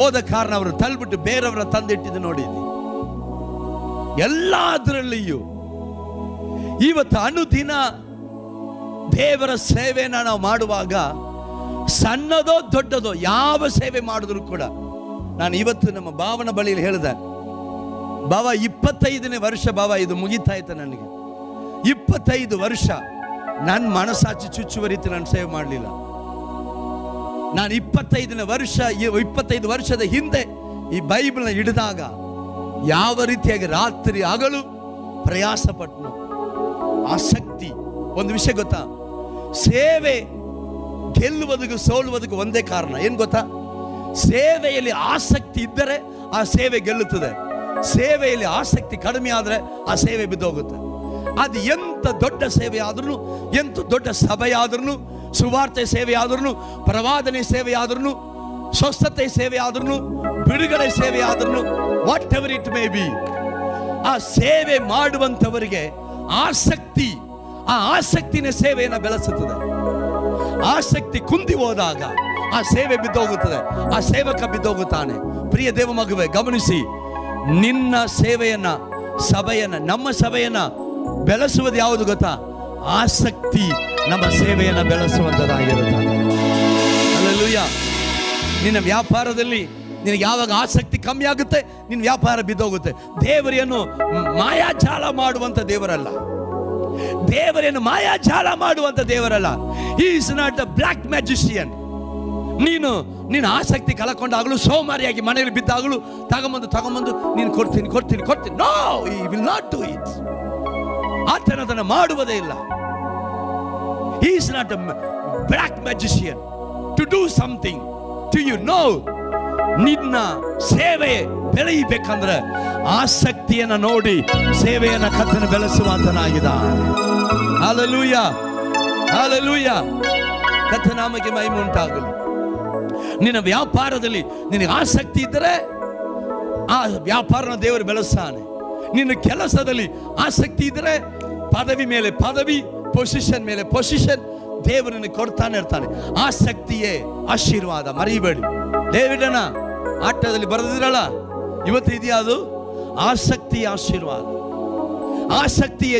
ಹೋದ ಕಾರಣ ಅವರು ತಳ್ಬಿಟ್ಟು ಬೇರೆಯವರ ತಂದಿಟ್ಟಿದ್ದು ನೋಡಿದ್ವಿ ಎಲ್ಲದರಲ್ಲಿಯೂ ಇವತ್ತು ಅನುದಿನ ದೇವರ ಸೇವೆನ ನಾವು ಮಾಡುವಾಗ ಸಣ್ಣದೋ ದೊಡ್ಡದೋ ಯಾವ ಸೇವೆ ಮಾಡಿದ್ರು ಕೂಡ ನಾನು ಇವತ್ತು ನಮ್ಮ ಭಾವನ ಬಳಿಯಲ್ಲಿ ಹೇಳಿದೆ. ಬಾವ ಇಪ್ಪತ್ತೈದನೇ ವರ್ಷ ಬಾವ ಇದು ಮುಗಿತಾಯ್ತು ನನಗೆ. ಇಪ್ಪತ್ತೈದು ವರ್ಷ ನನ್ನ ಮನಸ್ಸಾಚಿ ಚುಚ್ಚುವ ರೀತಿ ನಾನು ಸೇವೆ ಮಾಡಲಿಲ್ಲ. ನಾನು ಇಪ್ಪತ್ತೈದನೇ ವರ್ಷ ಇಪ್ಪತ್ತೈದು ವರ್ಷದ ಹಿಂದೆ ಈ ಬೈಬಲ್ನ ಹಿಡಿದಾಗ ಯಾವ ರೀತಿಯಾಗಿ ರಾತ್ರಿ ಆಗಲು ಪ್ರಯಾಸ ಪಟ್ನು ಆಸಕ್ತಿ, ಒಂದು ವಿಷಯ ಗೊತ್ತಾ? ಸೇವೆ ಗೆಲ್ಲುವುದಕ್ಕೂ ಸೋಲುವುದಕ್ಕೂ ಒಂದೇ ಕಾರಣ. ಏನು ಗೊತ್ತಾ? ಸೇವೆಯಲ್ಲಿ ಆಸಕ್ತಿ ಇದ್ದರೆ ಆ ಸೇವೆ ಗೆಲ್ಲುತ್ತದೆ. ಸೇವೆಯಲ್ಲಿ ಆಸಕ್ತಿ ಕಡಿಮೆ ಆದರೆ ಆ ಸೇವೆ ಬಿದ್ದೋಗುತ್ತೆ. ಅದು ಎಂಥ ದೊಡ್ಡ ಸೇವೆ ಆದ್ರೂ ಎಂತ ದೊಡ್ಡ ಸಭೆಯಾದ್ರೂ ಸುವಾರ್ತೆ ಸೇವೆ ಆದ್ರೂ ಪ್ರವಾದನೆ ಸೇವೆ ಆದ್ರೂ ಸ್ವಸ್ಥತೆ ಸೇವೆ ಆದ್ರೂ ಬಿಡುಗಡೆ ಸೇವೆ ಆದ್ರೂ whatever it may be ಆ ಸೇವೆ ಮಾಡುವಂಥವರಿಗೆ ಆಸಕ್ತಿ, ಆ ಆಸಕ್ತಿನ ಸೇವೆಯನ್ನು ಬೆಳೆಸುತ್ತದೆ. ಆಸಕ್ತಿ ಕುಂದಿ ಹೋದಾಗ ಆ ಸೇವೆ ಬಿದ್ದೋಗುತ್ತದೆ. ಆ ಸೇವಕ ಬಿದ್ದೋಗುತ್ತಾನೆ. ಪ್ರಿಯ ದೇವ ಮಗುವೆ, ಗಮನಿಸಿ, ನಿನ್ನ ಸೇವೆಯನ್ನ, ಸಭೆಯನ್ನ, ನಮ್ಮ ಸಭೆಯನ್ನ ಬೆಳೆಸುವುದು ಯಾವುದು ಗೊತ್ತಾ? ಆಸಕ್ತಿ. ನಮ್ಮ ಸೇವೆಯನ್ನು ಬೆಳೆಸುವಂಥದ್ದಾಗಿರುತ್ತಾನೆ ಅಲ್ಲೂಯ್ಯ ನಿನ್ನ ವ್ಯಾಪಾರದಲ್ಲಿ ನಿನಗೆ ಯಾವಾಗ ಆಸಕ್ತಿ ಕಮ್ಮಿ ಆಗುತ್ತೆ, ನಿನ್ನ ವ್ಯಾಪಾರ ಬಿದ್ದೋಗುತ್ತೆ. ದೇವರೇನು ಮಾಯಾಜಾಲ ಮಾಡುವಂಥ ದೇವರಲ್ಲ. ದೇವರೇನು ಮಾಯಾಜಾಲ ಮಾಡುವಂಥ ದೇವರಲ್ಲ. ಈ is not the black magician ನೀನು ನೀನು ಆಸಕ್ತಿ ಕಲಕೊಂಡಾಗಲೂ ಸೋಮಾರಿಯಾಗಿ ಮನೆಯಲ್ಲಿ ಬಿದ್ದಾಗಲೂ, ತಗೊಂಬಂದು ತಗೊಂಬಂದು, ನೀನು ಕೊಡ್ತೀನಿ ಕೊಡ್ತೀನಿ ಕೊಡ್ತೀನಿ. ನೋ ಈ ವಿಲ್ ನಾಟ್ ಡೂ ಇಟ್ ಆತನ ಮಾಡುವುದೇ ಇಲ್ಲ. Is not a black magician to do something to you know ನಿನ್ನ ಸೇವೆ ಬೆಳೆಯಬೇಕಂದ್ರೆ ಆಸಕ್ತಿಯನ್ನ ನೋಡಿ ಸೇವೆಯನ್ನ ಕತ್ತನ ಬೆಳೆಸುವಂತನಾಗಿದ್ದಾನೆ. ಹಾಲಲೂಯ ಹಾಲಲೂಯ ಕಥನಾಮಕ್ಕೆ ಮಹಿಮೆ ಉಂಟಾಗಲಿ. ನಿನ್ನ ವ್ಯಾಪಾರದಲ್ಲಿ ನಿನಗೆ ಆಸಕ್ತಿ ಇದ್ದರೆ ಆ ವ್ಯಾಪಾರನ ದೇವರು ಬೆಳೆಸ್ತಾನೆ. ನಿನ್ನ ಕೆಲಸದಲ್ಲಿ ಆಸಕ್ತಿ ಇದ್ದರೆ ಪದವಿ ಮೇಲೆ ಪದವಿ ಪೊಸಿಷನ್ ಮೇಲೆ ಪೊಸಿಷನ್ ದೇವರನ್ನು ಕೊಡ್ತಾನೆ ಇರ್ತಾನೆ. ಆ ಶಕ್ತಿಯೇ ಆಶೀರ್ವಾದ, ಮರಿಬೇಡಿ. ಡೇವಿಡನ ಆಟದಲ್ಲಿ ಬರೆದಿರಲ್ಲ ಇವತ್ತು ಇದೆಯಾ ಅದು ಆಸಕ್ತಿಯ ಆಶೀರ್ವಾದ. ಆಸಕ್ತಿಯೇ